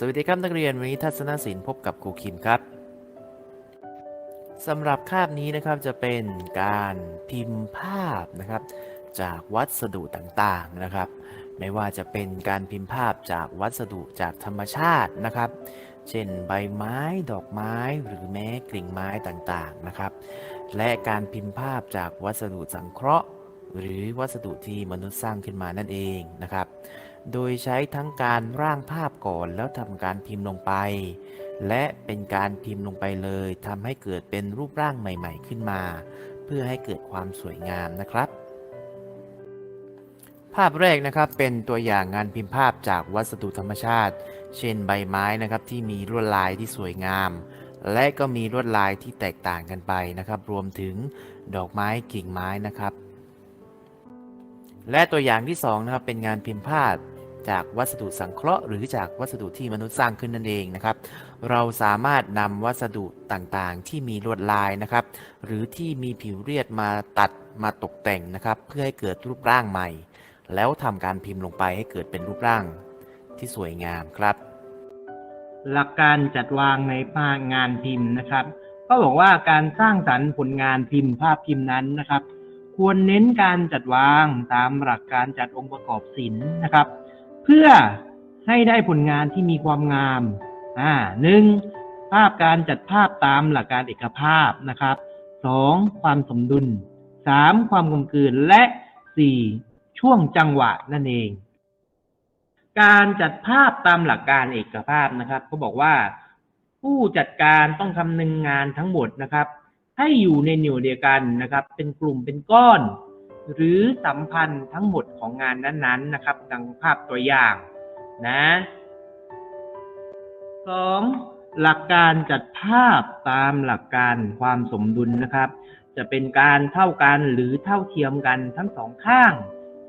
สวัสดีครับนักเรียน วันนี้ทัศนศิลป์พบกับครูคิมครับสำหรับคาบนี้นะครับจะเป็นการพิมพ์ภาพนะครับ จากวัสดุต่างๆนะครับ ไม่ว่าจะเป็นการพิมพ์ภาพจากวัสดุจากธรรมชาตินะครับ เช่นใบไม้ดอกไม้หรือแม้กิ่งไม้ต่างๆนะครับ และการพิมพ์ภาพจากวัสดุสังเคราะห์ หรือวัสดุที่มนุษย์สร้างขึ้นมานั่นเองนะครับ โดยใช้ทั้งการร่างภาพก่อนแล้วทำการพิมพ์ลงไป และเป็นการพิมพ์ลงไปเลยทำให้เกิดเป็นรูปร่างใหม่ ๆ ขึ้นมา เพื่อให้เกิดความสวยงามนะครับ ภาพแรกนะครับเป็นตัวอย่างงานพิมพ์ภาพจากวัสดุธรรมชาติ เช่นใบไม้นะครับที่มีลวดลายที่สวยงาม และก็มีลวดลายที่แตกต่างกันไปนะครับ รวมถึงดอกไม้กิ่งไม้นะครับและตัวอย่างที่2นะครับเป็นงานพิมพ์ภาพ จากวัสดุสังเคราะห์ หรือจากวัสดุที่มนุษย์สร้างขึ้นนั่นเองนะครับ เราสามารถนำวัสดุต่างๆ ที่มีลวดลายนะครับ หรือที่มีผิวเรียบมาตัดมาตกแต่งนะครับ เพื่อให้เกิดรูปร่างใหม่ แล้วทำการพิมพ์ลงไปให้เกิดเป็นรูปร่างที่สวยงามครับ หลักการจัดวางในภาพงานพิมพ์นะครับ ก็บอกว่าการสร้างสรรค์ผลงานพิมพ์ภาพพิมพ์นั้นนะครับ ควรเน้นการจัดวางตามหลักการจัดองค์ประกอบศิลป์นะครับ พื่อให้ได้ผลงานที่มีความงาม อ่าหนึ่งภาพการจัดภาพตามหลักการเอกภาพนะครับสองความสมดุลสามความกลมกลืนและสี่ช่วงจังหวะนั่นเอง การจัดภาพตามหลักการเอกภาพนะครับก็บอกว่า ผู้จัดการต้องคำนึงงานทั้งหมดนะครับ ให้อยู่ในหน่วยเดียวกันนะครับ เป็นกลุ่มเป็นก้อน หรือสัมพันธ์ทั้งหมดของงานนั้นๆนะครับ ดังภาพตัวอย่างนะสองหลักการจัดภาพตามหลักการความสมดุลนะครับ จะเป็นการเท่ากันหรือเท่าเทียมกันทั้งสองข้าง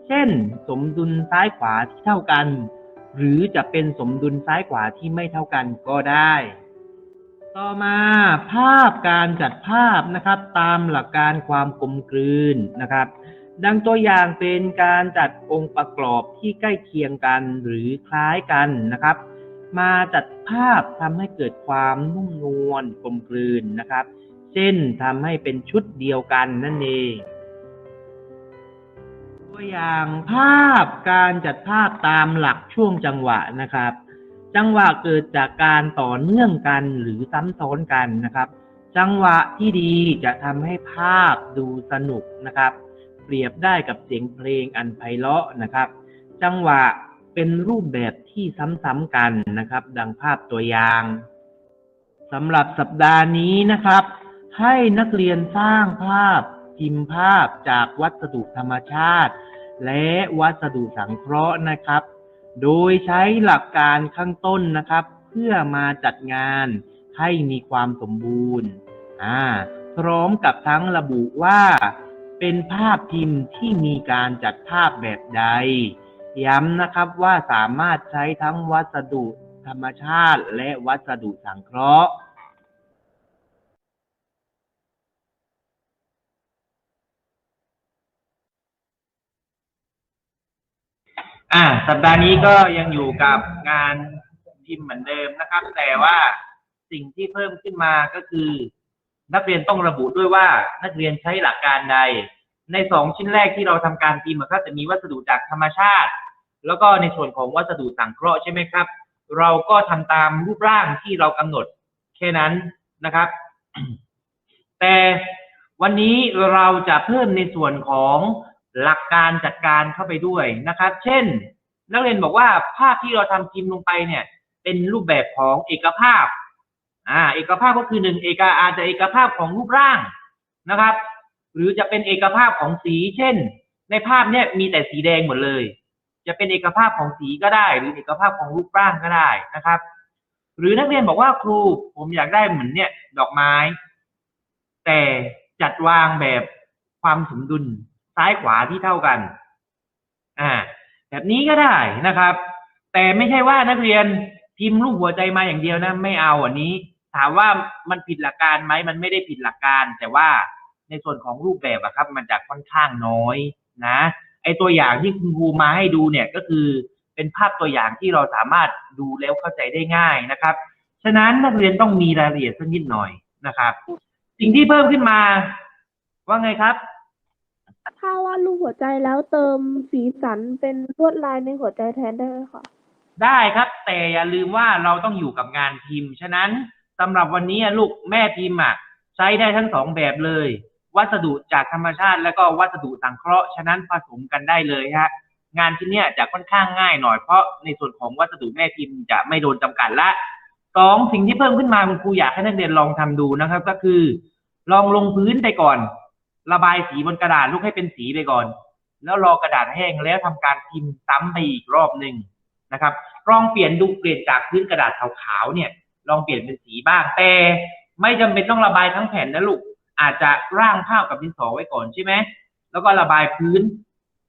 เช่น สมดุลซ้ายขวาที่เท่ากัน หรือจะเป็นสมดุลซ้ายขวาที่ไม่เท่ากันก็ได้ ต่อมาภาพการจัดภาพนะครับ ตามหลักการความกลมกลืนนะครับ ดังตัวอย่างเป็นการจัดองค์ประกอบที่ใกล้เคียงกันหรือคล้ายกันนะครับ มาจัดภาพทำให้เกิดความนุ่มนวลกลมกลืนนะครับเช่นทำให้เป็นชุดเดียวกันนั่นเอง ตัวอย่างภาพการจัดภาพตามหลักช่วงจังหวะนะครับ จังหวะเกิดจากการต่อเนื่องกันหรือซ้ำซ้อนกันนะครับ จังหวะที่ดีจะทำให้ภาพดูสนุกนะครับ เปรียบได้กับเสียงเพลงอันไพเราะนะครับ จังหวะเป็นรูปแบบที่ซ้ำๆกันนะครับ ดังภาพตัวอย่างสำหรับสัปดาห์นี้นะครับ ให้นักเรียนสร้างภาพพิมพ์ภาพจากวัสดุธรรมชาติ และวัสดุสังเคราะห์นะครับ โดยใช้หลักการข้างต้นนะครับ เพื่อมาจัดงานให้มีความสมบูรณ์อ่าพร้อมกับทั้งระบุว่า เป็นภาพพิมพ์ที่มีการจัดภาพแบบใด ย้ำนะครับว่าสามารถใช้ทั้งวัสดุธรรมชาติและวัสดุสังเคราะห์อ่าสัปดาห์นี้ก็ยังอยู่กับงานพิมพ์เหมือนเดิมนะครับ แต่ว่าสิ่งที่เพิ่มขึ้นมาก็คือ นักเรียนต้องระบุด้วยว่านักเรียนใช้หลักการใด ในสองชิ้นแรกที่เราทำการพิมพ์ครับจะมีวัสดุจากธรรมชาติ แล้วก็ในส่วนของวัสดุสังเคราะห์ใช่ไหมครับ เราก็ทำตามรูปร่างที่เรากำหนดแค่นั้นนะครับ แต่วันนี้เราจะเพิ่มในส่วนของหลักการจัดการเข้าไปด้วยนะครับ เช่น นักเรียนบอกว่าภาพที่เราทำพิมพ์ลงไปเนี่ย เป็นรูปแบบของเอกภาพ อ่าเอกภาพก็คือหนึ่งเอกอาจจะเอกภาพของรูปร่างนะครับ หรือจะเป็นเอกภาพของสีเช่น ในภาพเนี่ยมีแต่สีแดงหมดเลย จะเป็นเอกภาพของสีก็ได้ หรือเอกภาพของรูปร่างก็ได้นะครับ หรือนักเรียนบอกว่าครูผมอยากได้เหมือนเนี่ยดอกไม้ แต่จัดวางแบบความสมดุลซ้ายขวาที่เท่ากันอ่าแบบนี้ก็ได้นะครับ แต่ไม่ใช่ว่านักเรียนพิมพ์รูปหัวใจมาอย่างเดียวนะ ไม่เอาอันนี้ ถามว่ามันผิดหลักการไหมมันไม่ได้ผิดหลักการ แต่ว่าในส่วนของรูปแบบอะครับ มันจะค่อนข้างน้อยนะไอตัวอย่างที่คุณครูมาให้ดูเนี่ยก็คือเเป็นภาพตัวอย่างที่เราสามารถดูแล้วเข้าใจได้ง่ายนะครับ ฉะนั้นนักเรียนต้องมีรายละเอียดสักนิดหน่อยนะครับ สิ่งที่เพิ่มขึ้นมา ว่าไงครับ ถ้าวาดรูปหัวใจแล้วเติมสีสันเป็นลวดลายในหัวใจแทนได้ไหมคะได้ครับ แต่อย่าลืมว่าเราต้องอยู่กับงานพิมพ์ ฉะนั้น สำหรับวันนี้ลูกแม่พิมพ์อะใช้ได้ทั้งสองแบบเลย วัสดุจากธรรมชาติ แล้วก็วัสดุสังเคราะห์ฉะนั้นผสมกันได้เลยฮะงานที่เนี้ยจะค่อนข้างง่ายหน่อยเพราะในส่วนของวัสดุแม่พิมพ์จะไม่โดนจำกัดละสองสิ่งที่เพิ่มขึ้นมาคุณครูอยากให้นักเรียนลองทำดูนะครับ ก็คือ ลองลงพื้นไปก่อน ระบายสีบนกระดาษลูกให้เป็นสีไปก่อน แล้วรอกระดาษแห้งแล้วทำการพิมพ์ซ้ำไปอีกรอบหนึ่งนะครับลองเปลี่ยนดูเปลี่ยนจากพื้นกระดาษขาวๆเนี่ย ลองเปลี่ยนเป็นสีบ้าง แต่ไม่จำเป็นต้องระบายทั้งแผ่นนะลูก อาจจะร่างภาพกับดินสอไว้ก่อนใช่ไหม แล้วก็ระบายพื้น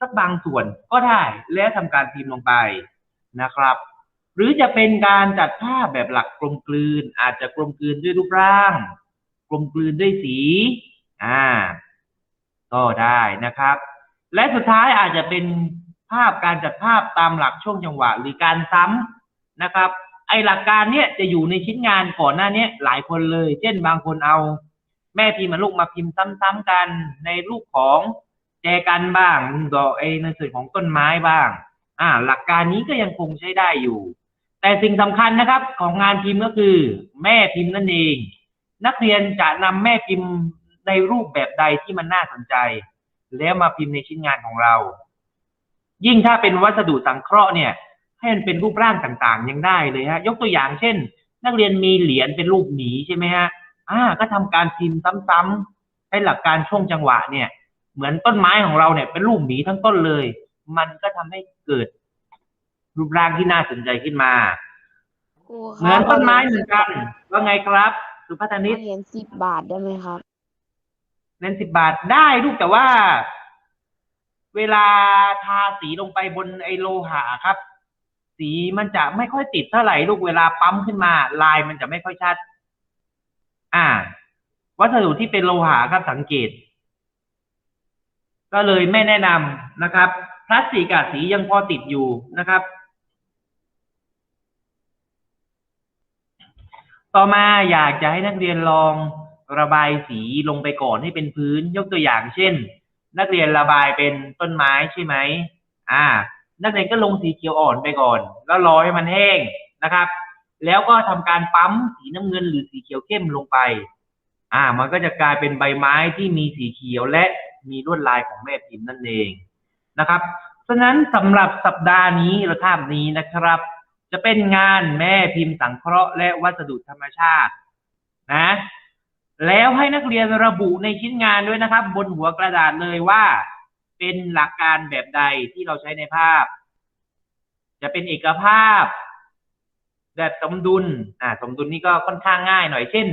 สักบางส่วนก็ได้แล้วทำการพิมพ์ลงไปนะครับ หรือจะเป็นการจัดภาพแบบหลักกลมกลืน อาจจะกลมกลืนด้วยรูปร่าง กลมกลืนด้วยสี อ่า ก็ได้นะครับ และสุดท้ายอาจจะเป็นภาพการจัดภาพตามหลักช่วงจังหวะ หรือการซ้ำนะครับ ไอหลักการเนี้ยจะอยู่ในชิ้นงานก่อนหน้าเนี้ยหลายคนเลย เช่นบางคนเอา แม่พิมพ์มาลูกมาพิมพ์ซ้ำๆกัน ในรูปของแจกันบ้างดอกไอในส่วนของต้นไม้บ้าง อ่า หลักการนี้ก็ยังคงใช้ได้อยู่ แต่สิ่งสำคัญนะครับของงานพิมพ์ก็คือ แม่พิมพ์นั่นเอง นักเรียนจะนำแม่พิมพ์ในรูปแบบใดที่มันน่าสนใจ แล้วมาพิมพ์ในชิ้นงานของเรา ยิ่งถ้าเป็นวัสดุสังเคราะห์เนี่ย ให้มันเป็นรูปร่างต่างๆ ยังได้เลยฮะ ยกตัวอย่างเช่น นักเรียนมีเหรียญเป็นรูปหมีใช่ไหมฮะอ่าก็ทำการพิมพ์ซ้ำๆให้หลักการช่วงจังหวะเนี่ย เหมือนต้นไม้ของเราเนี่ยเป็นรูปหมีทั้งต้นเลย มันก็ทำให้เกิด รูปร่างที่น่าสนใจขึ้นมาครูคเหมืรัอบนต้นไม้เหมือนกัน ว่าไงครับ สุพัฒนิเหตรียญสิบบาทได้ไหมครับเน้นสิบบาทได้ลูกแต่ว่า เวลาทาสีลงไปบนไอโลหะครับ สีมันจะไม่ค่อยติดเท่าไหร่ลูกเวลาปั๊มขึ้นมา ลายมันจะไม่ค่อยชัด อ่า วัสดุที่เป็นโลหะครับสังเกต ก็เลยไม่แนะนำนะครับ พลาสติกกับสียังพอติดอยู่นะครับต่อมาอยากจะให้นักเรียนลองระบายสีลงไปก่อนให้เป็นพื้น ยกตัวอย่างเช่น นักเรียนระบายเป็นต้นไม้ใช่ไหมอ่า นักเรียนก็ลงสีเขียวอ่อนไปก่อน แล้วรอให้มันแห้งนะครับ แล้วก็ทำการปั๊มสีน้ำเงินหรือสีเขียวเข้มลงไป อ่า มันก็จะกลายเป็นใบไม้ที่มีสีเขียวและมีลวดลายของแม่พิมพ์นั่นเองนะครับฉะนั้นสำหรับสัปดาห์นี้หรือคาบนี้นะครับ จะเป็นงานแม่พิมพ์สังเคราะห์และวัสดุธรรมชาตินะแล้วให้นักเรียนระบุในชิ้นงานด้วยนะครับ บนหัวกระดาษเลยว่า เป็นหลักการแบบใดที่เราใช้ในภาพ จะเป็นเอกภาพ แบบสมดุลอ่าสมดุลนี่ก็ค่อนข้างง่ายหน่อยเช่น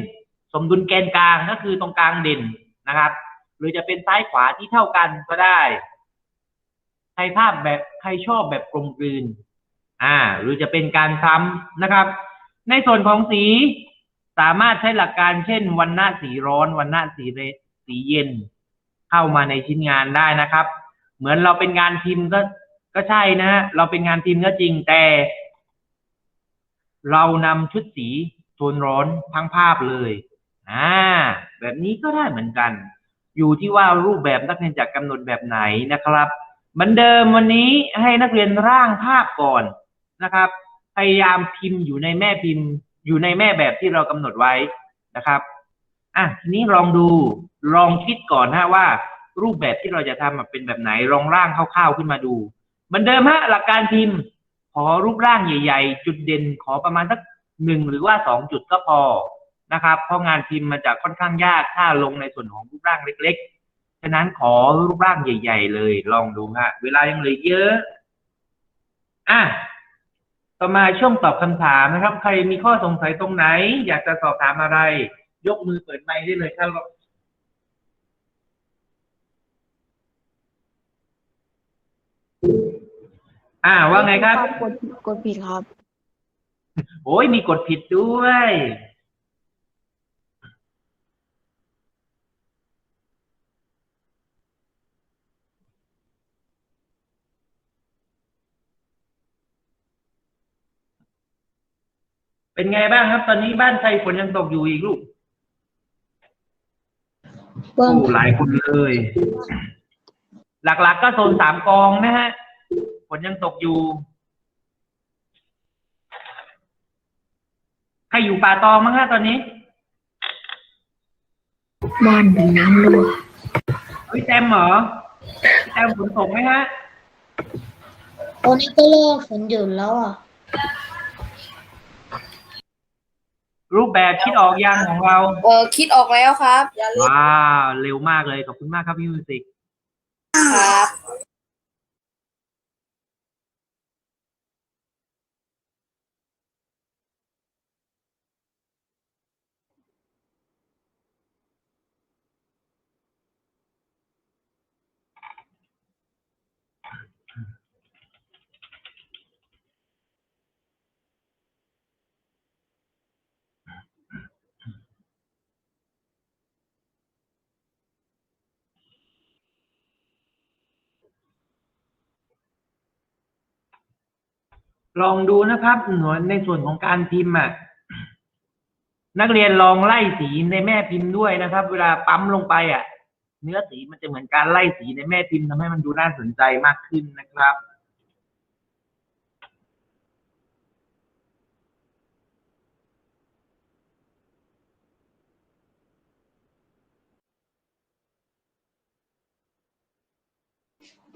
สมดุลแกนกลางก็คือตรงกลางเด่นนะครับ หรือจะเป็นซ้ายขวาที่เท่ากันก็ได้ใครภาพแบบใครชอบแบบกลมกลืนอ่า หรือจะเป็นการซ้ำนะครับ ในส่วนของสีสามารถใช้หลักการเช่น วันหน้าสีร้อน วันหน้าสีเรสีเย็น เข้ามาในชิ้นงานได้นะครับ เหมือนเราเป็นงานพิมพ์ก็ก็ใช่นะฮะเราเป็นงานพิมพ์ก็จริงแต่ เรานำชุดสีโทนร้อนทั้งภาพเลยอ่าแบบนี้ก็ได้เหมือนกัน อยู่ที่ว่ารูปแบบนักเรียนจะกำหนดแบบไหนนะครับเหมือนเดิมวันนี้ให้นักเรียนร่างภาพก่อนนะครับ พยายามพิมพ์อยู่ในแม่พิมพ์ อยู่ในแม่แบบที่เรากำหนดไว้นะครับอะทีนี้ลองดูลองคิดก่อนฮะว่า รูปแบบที่เราจะทำเป็นแบบไหนลองร่างคร่าวๆขึ้นมาดูเหมือนเดิมฮะหลักการพิมพ์ขอรูปร่างใหญ่ ๆ จุดเด่นขอประมาณสักหนึ่งหรือว่าสองจุดก็พอนะครับ เพราะงานพิมพ์มันจะค่อนข้างยากถ้าลงในส่วนของรูปร่างเล็กๆ ฉะนั้นขอรูปร่างใหญ่ ๆ เลย ลองดูฮะเวลายังเหลือเยอะอะต่อมาช่วงตอบคำถามนะครับ ใครมีข้อสงสัยตรงไหน อยากจะสอบถามอะไร ยกมือเปิดไมค์ได้เลยครับ อ่า ว่าไงครับ กดกดผิดครับ โอ้ยมีกดผิดด้วย เป็นไงบ้างครับ ตอนนี้บ้านใครฝนยังตกอยู่อีกลูกเพิ่มโอ้หลายคนเลย หลักๆก็โซนสามกองนะฮะ ฝนยังตกอยู่ใครอยู่ป่าตองมั้งฮะตอนนี้บ้านเป็นน้ำรั่วเฮ้ยแจมเหรอพี่แจมฝนตกไหมฮะตอนนี้ก็เริ่มฝนหยุดแล้วอะ รูปแบบคิดออกยังของเรา เออคิดออกแล้วครับอย่าลืมว้าวเร็วมากเลยขอบคุณมากครับพี่มิวสิก ครับ ลองดูนะครับหน่วยในส่วนของการพิมพ์อะนักเรียนลองไล่สีในแม่พิมพ์ด้วยนะครับ เวลาปั๊มลงไปอะ เนื้อสีมันจะเหมือนการไล่สีในแม่พิมพ์ทำให้มันดูน่าสนใจมากขึ้นนะครับ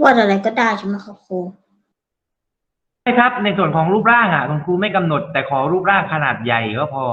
วาดอะไรก็ได้ใช่ไหมครับครู ใช่ครับ ในส่วนของรูปร่างอะ คุณครูไม่กำหนด แต่ขอรูปร่างขนาดใหญ่ก็พอ